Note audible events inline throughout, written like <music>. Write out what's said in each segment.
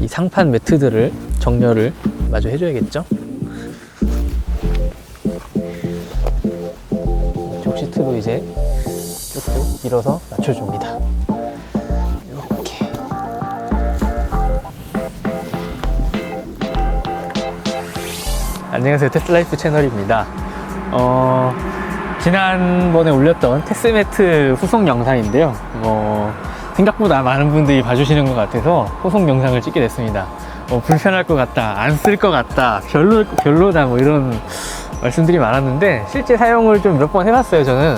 이 상판 매트들을 정렬을 마저 해줘야겠죠? 이쪽 시트도 이제 조금 밀어서 맞춰줍니다. 안녕하세요. 테슬라이프 채널입니다. 어, 지난번에 올렸던 테스매트 후속 영상인데요. 어, 생각보다 많은 분들이 봐주시는 것 같아서 후속 영상을 찍게 됐습니다. 어, 불편할 것 같다, 안 쓸 것 같다, 별로, 별로다, 뭐 이런 말씀들이 많았는데, 실제 사용을 좀 몇 번 해봤어요, 저는.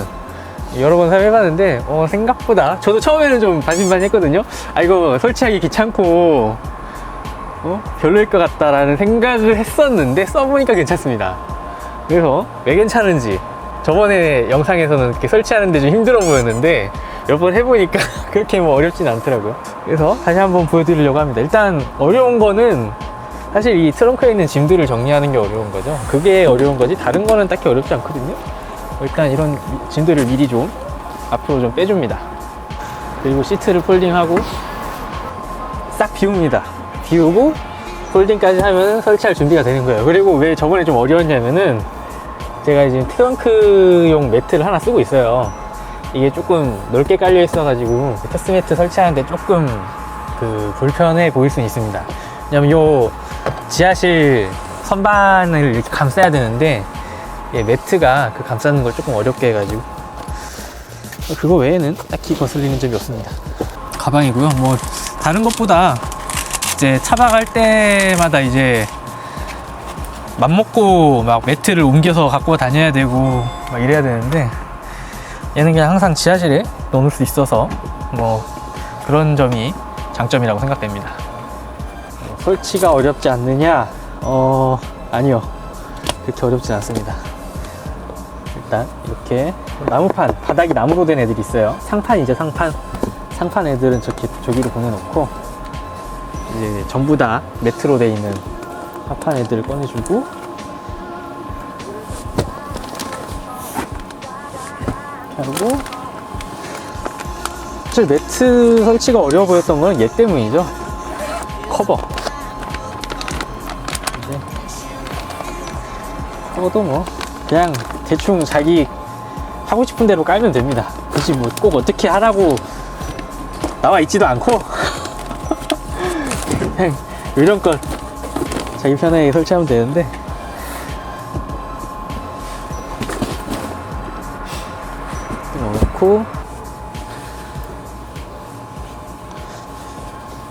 여러 번 사용해봤는데, 어, 생각보다, 저도 처음에는 좀 반신반의 했거든요. 아, 이거 설치하기 귀찮고, 어? 별로일 것 같다라는 생각을 했었는데, 써보니까 괜찮습니다. 그래서 왜 괜찮은지 저번에 영상에서는 이렇게 설치하는데 좀 힘들어 보였는데 몇 번 해보니까 <laughs> 그렇게 뭐 어렵진 않더라고요. 그래서 다시 한번 보여드리려고 합니다. 일단 어려운 거는 사실 이 트렁크에 있는 짐들을 정리하는 게 어려운 거죠. 그게 어려운 거지 다른 거는 딱히 어렵지 않거든요. 일단 이런 짐들을 미리 좀 앞으로 좀 빼줍니다. 그리고 시트를 폴딩하고 싹 비웁니다. 비우고 폴딩까지 하면 설치할 준비가 되는 거예요. 그리고 왜 저번에 좀 어려웠냐면은 제가 이제 트렁크용 매트를 하나 쓰고 있어요. 이게 조금 넓게 깔려 있어가지고 테스 매트 설치하는데 조금 그 불편해 보일 수는 있습니다. 왜냐면 요 지하실 선반을 이렇게 감싸야 되는데 이 매트가 그 감싸는 걸 조금 어렵게 해가지고 그거 외에는 딱히 거슬리는 점이 없습니다. 가방이고요. 뭐 다른 것보다 이제 차박할 때마다 이제 맘 먹고 막 매트를 옮겨서 갖고 다녀야 되고 막 이래야 되는데 얘는 그냥 항상 지하실에 넣을 수 있어서 뭐 그런 점이 장점이라고 생각됩니다. 어, 설치가 어렵지 않느냐? 어 아니요 그렇게 어렵진 않습니다. 일단 이렇게 나무판 바닥이 나무로 된 애들이 있어요. 상판이죠 상판. 상판 애들은 저기 저기로 보내놓고 이제 전부 다 매트로 돼 있는 합판 애들을 꺼내주고 하고. 사실 매트 설치가 어려워 보였던 건 얘 때문이죠. 커버. 이제 커버도 뭐 그냥 대충 자기 하고 싶은 대로 깔면 됩니다. 굳이 뭐 꼭 어떻게 하라고 나와 있지도 않고. <laughs> 그냥 요령껏 자기 편하게 설치하면 되는데 넣고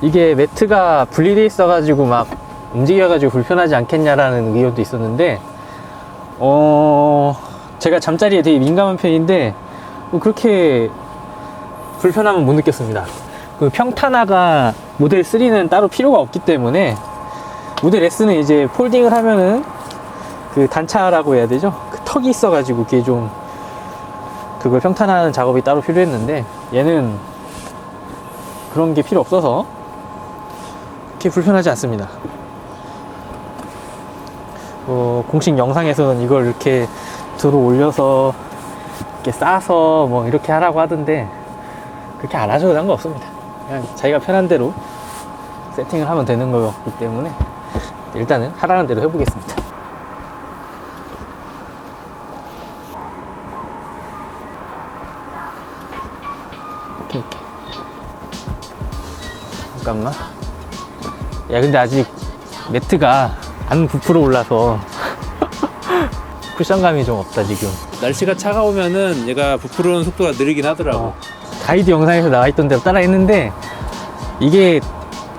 이게 매트가 분리돼 있어가지고 막 움직여가지고 불편하지 않겠냐라는 의견도 있었는데 어 제가 잠자리에 되게 민감한 편인데 뭐 그렇게 불편함은 못 느꼈습니다. 그 평탄화가 모델 3는 따로 필요가 없기 때문에 모델 S는 이제 폴딩을 하면은 그 단차라고 해야 되죠? 그 턱이 있어가지고 그게 좀 그걸 평탄화하는 작업이 따로 필요했는데 얘는 그런 게 필요 없어서 그렇게 불편하지 않습니다. 어, 공식 영상에서는 이걸 이렇게 들어 올려서 이렇게 싸서 뭐 이렇게 하라고 하던데 그렇게 안 하셔도 상관 없습니다. 그냥 자기가 편한 대로 세팅을 하면 되는 거기 때문에 일단은 하라는 대로 해보겠습니다. 이렇게 이렇게. 잠깐만. 야 근데 아직 매트가 안 부풀어 올라서 <laughs> 쿠션감이 좀 없다 지금. 날씨가 차가우면은 얘가 부풀어오는 속도가 느리긴 하더라고. 어, 가이드 영상에서 나와 있던 대로 따라 했는데 이게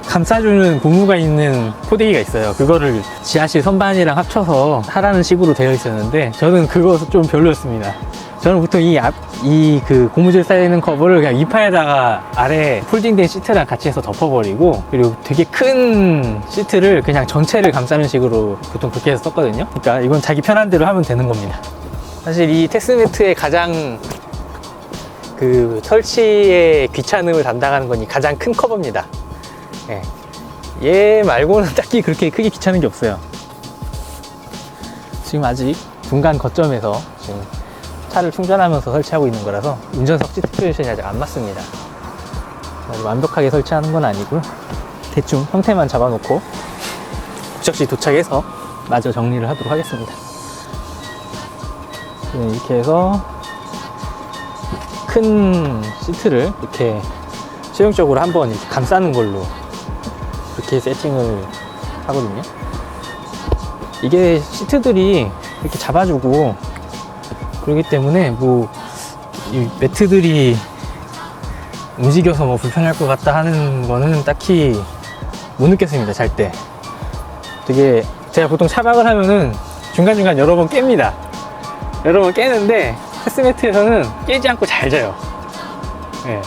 감싸주는 고무가 있는 포대기가 있어요. 그거를 지하실 선반이랑 합쳐서 하라는 식으로 되어 있었는데 저는 그거 좀 별로였습니다. 저는 보통 이 앞, 이 그 고무줄 쌓여있는 커버를 그냥 위파에다가 아래 폴딩된 시트랑 같이 해서 덮어버리고 그리고 되게 큰 시트를 그냥 전체를 감싸는 식으로 보통 그렇게 해서 썼거든요. 그러니까 이건 자기 편한 대로 하면 되는 겁니다. 사실 이 테스매트의 가장 그 설치의 귀찮음을 담당하는 건이 가장 큰 커버입니다. 예. 얘 말고는 <laughs> 딱히 그렇게 크게 귀찮은 게 없어요. 지금 아직 중간 거점에서 지금 차를 충전하면서 설치하고 있는 거라서 운전석 시트 포지션이 아직 안 맞습니다. 완벽하게 설치하는 건 아니고요. 대충 형태만 잡아놓고 목적지 도착해서 마저 정리를 하도록 하겠습니다. 네, 이렇게 해서 큰 시트를 이렇게 최종적으로 한번 이렇게 감싸는 걸로 이렇게 세팅을 하거든요. 이게 시트들이 이렇게 잡아주고 그렇기 때문에 뭐 이 매트들이 움직여서 뭐 불편할 것 같다 하는 거는 딱히 못 느꼈습니다 잘 때. 되게 제가 보통 차박을 하면은 중간중간 여러 번 깹니다. 여러 번 깨는데 패스매트에서는 깨지 않고 잘 자요. 예.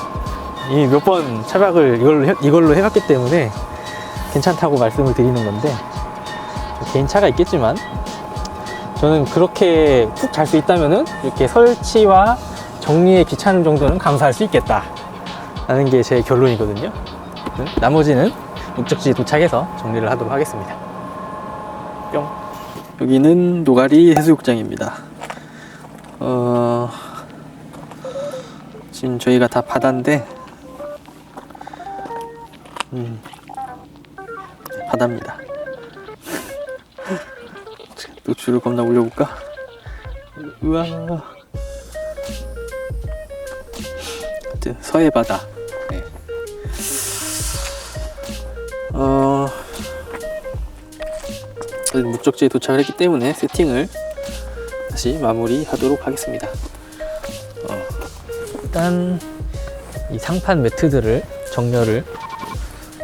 이미 몇번 차박을 이걸로, 해, 이걸로 해봤기 때문에 괜찮다고 말씀을 드리는 건데 개인 차가 있겠지만 저는 그렇게 푹 잘 수 있다면은 이렇게 설치와 정리에 귀찮은 정도는 감수할 수 있겠다. 라는 게 제 결론이거든요. 나머지는 목적지 도착해서 정리를 하도록 하겠습니다. 뿅. 여기는 노가리 해수욕장입니다. 어... 지금 저희가 다 바다인데 음... 바다입니다 또 줄을 겁나 올려볼까? 우와. 서해 바다. 네. 어. 목적지에 도착을 했기 때문에 세팅을 다시 마무리하도록 하겠습니다. 어. 일단 이 상판 매트들을 정렬을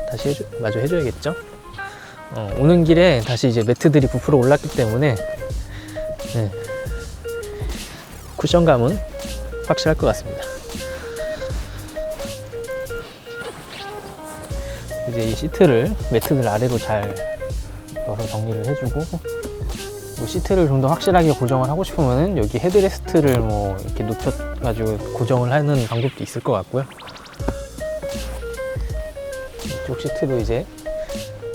다시 해줘, 마저 해줘야겠죠? 어, 오는 길에 다시 이제 매트들이 부풀어 올랐기 때문에 네. 쿠션감은 확실할 것 같습니다. 이제 이 시트를 매트들 아래로 잘 넣어서 정리를 해주고 뭐 시트를 좀 더 확실하게 고정을 하고 싶으면은 여기 헤드레스트를 뭐 이렇게 높여가지고 고정을 하는 방법도 있을 것 같고요. 이쪽 시트도 이제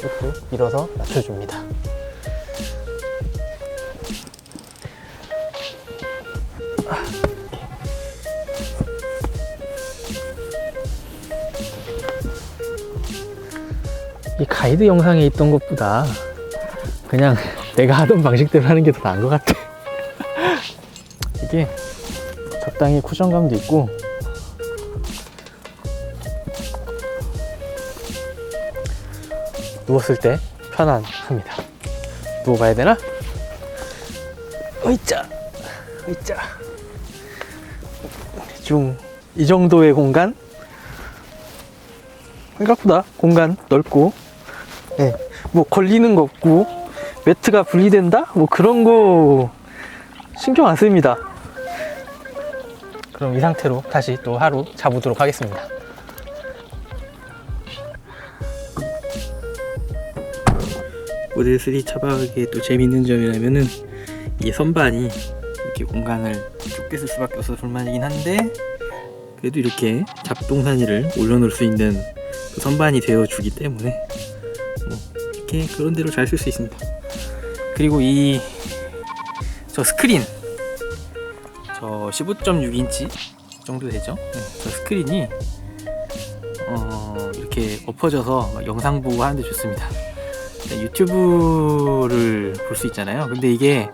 쭉쭉 밀어서 맞춰줍니다. 이 가이드 영상에 있던 것보다 그냥 <laughs> 내가 하던 방식대로 하는 게 더 나은 것 같아. <laughs> 이게 적당히 쿠션감도 있고 누웠을 때 편안합니다. 누워봐야 되나? 어이짜, 어이짜. 대충 이 정도의 공간? 생각보다 공간 넓고, 네, 뭐 걸리는 거 없고, 매트가 분리된다? 뭐 그런 거 신경 안 씁니다. 그럼 이 상태로 다시 또 하루 자보도록 하겠습니다. 모델 3 차박의 또 재밌는 점이라면은 이 선반이 이렇게 공간을 좁게 쓸 수밖에 없어서 불만이긴 한데 그래도 이렇게 잡동사니를 올려놓을 수 있는 그 선반이 되어주기 때문에 뭐 이렇게 그런 대로 잘 쓸 수 있습니다. 그리고 이 저 스크린 저 15.6인치 정도 되죠? 네, 저 스크린이 어, 이렇게 엎어져서 막 영상 보고 하는데 좋습니다. 네, 유튜브를 볼 수 있잖아요. 근데 이게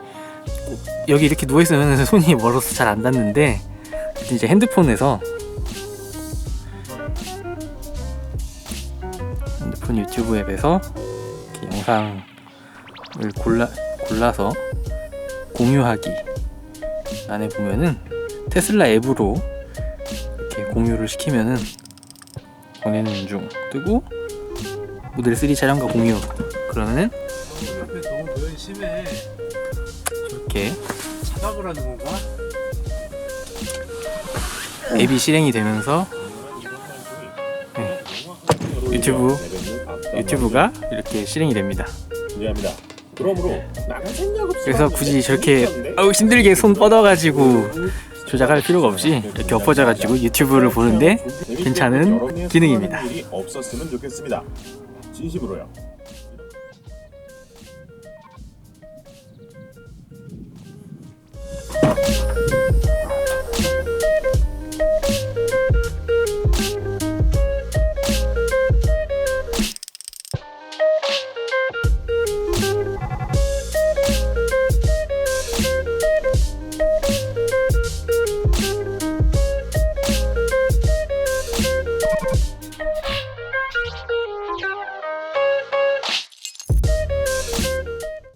여기 이렇게 누워 있으면 <laughs> 손이 멀어서 잘 안 닿는데 이제 핸드폰에서 핸드폰 유튜브 앱에서 영상을 골라 골라서 공유하기. 안에 보면은 테슬라 앱으로 이렇게 공유를 시키면은 보내는 중. 뜨고 모델 3 촬영과 공유 그러면은 옆에 너무 노연이 심해. 이렇게 차박을 하는 건가? 앱이 실행이 되면서 네, 유튜브 유튜브가 이렇게 실행이 됩니다. 중요합니다. 그러므로 없이 그래서 굳이 저렇게 아우 힘들게 손 뻗어가지고 조작할 필요가 없이 이렇게 엎어져가지고 유튜브를 보는데 괜찮은 기능입니다. 없었으면 좋겠습니다. 진심으로요.